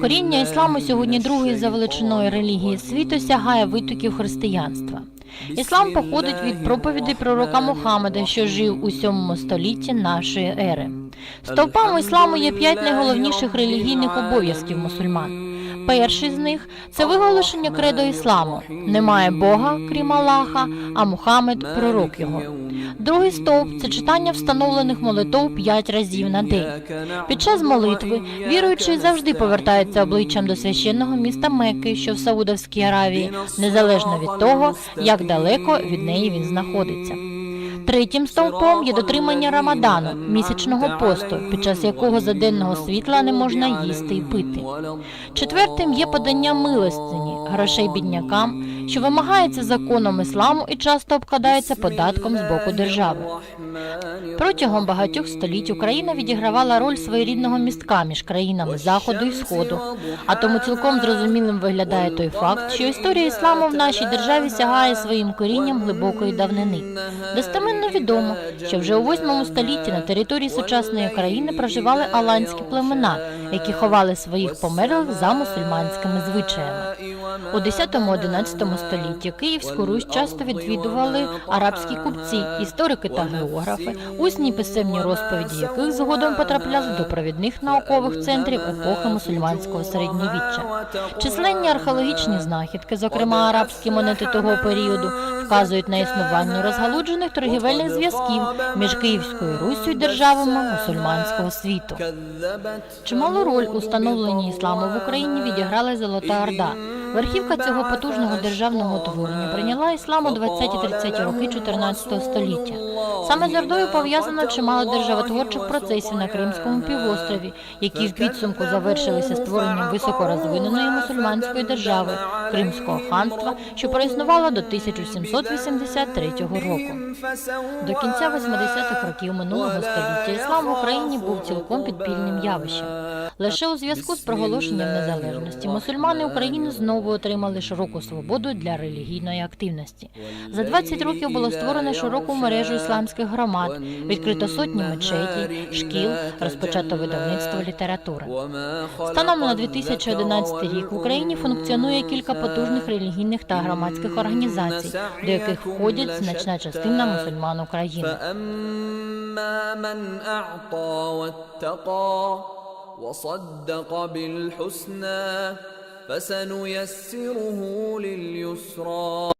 Коріння ісламу сьогодні другої за величиною релігії світу сягає витоків християнства. Іслам походить від проповіді пророка Мухаммеда, що жив у 7 столітті нашої ери. Стовпами ісламу є п'ять найголовніших релігійних обов'язків мусульман. Перший з них це виголошення кредо ісламу. Немає Бога, крім Аллаха, а Мухаммед пророк його. Другий стовп це читання встановлених молитов п'ять разів на день. Під час молитви віруючий завжди повертається обличчям до священного міста Мекки, що в Саудовській Аравії, незалежно від того, як далеко від неї він знаходиться. Третім стовпом є дотримання Рамадану, місячного посту, під час якого за денного світла не можна їсти і пити. Четвертим є подання милостині, грошей біднякам, що вимагається законом ісламу і часто обкладається податком з боку держави. Протягом багатьох століть Україна відігравала роль своєрідного містка між країнами Заходу і Сходу, а тому цілком зрозумілим виглядає той факт, що історія ісламу в нашій державі сягає своїм корінням глибокої давнини. Достеменно відомо, що вже у 8 столітті на території сучасної України проживали аланські племена, які ховали своїх померлих за мусульманськими звичаями. У 10-11 столітті Київську Русь часто відвідували арабські купці, історики та географи, усні писемні розповіді яких згодом потрапляли до провідних наукових центрів епохи мусульманського середньовіччя. Численні археологічні знахідки, зокрема арабські монети того періоду, вказують на існування розгалуджених торгівельних зв'язків між Київською Руссю і державами мусульманського світу. Чималу роль у становленні ісламу в Україні відіграла Золота Орда. Верхівка цього потужного державного утворення прийняла іслам у 20-30 роки 14 століття. Саме з Ордою пов'язано чимало державотворчих процесів на Кримському півострові, які в підсумку завершилися створенням високорозвиненої мусульманської держави Кримського ханства, що проіснувало до 1783 року. До кінця 80-х років минулого століття іслам в Україні був цілком підпільним явищем. Лише у зв'язку з проголошенням незалежності мусульмани України знову отримали широку свободу для релігійної активності. За 20 років було створено широку мережу ісламських громад, відкрито сотні мечетій, шкіл, розпочато видавництво літератури. Станом на 2011 рік в Україні функціонує кілька потужних релігійних та громадських організацій, до яких входять значна частина мусульман України. وصدق بالحسنى فسنيسره لليسرى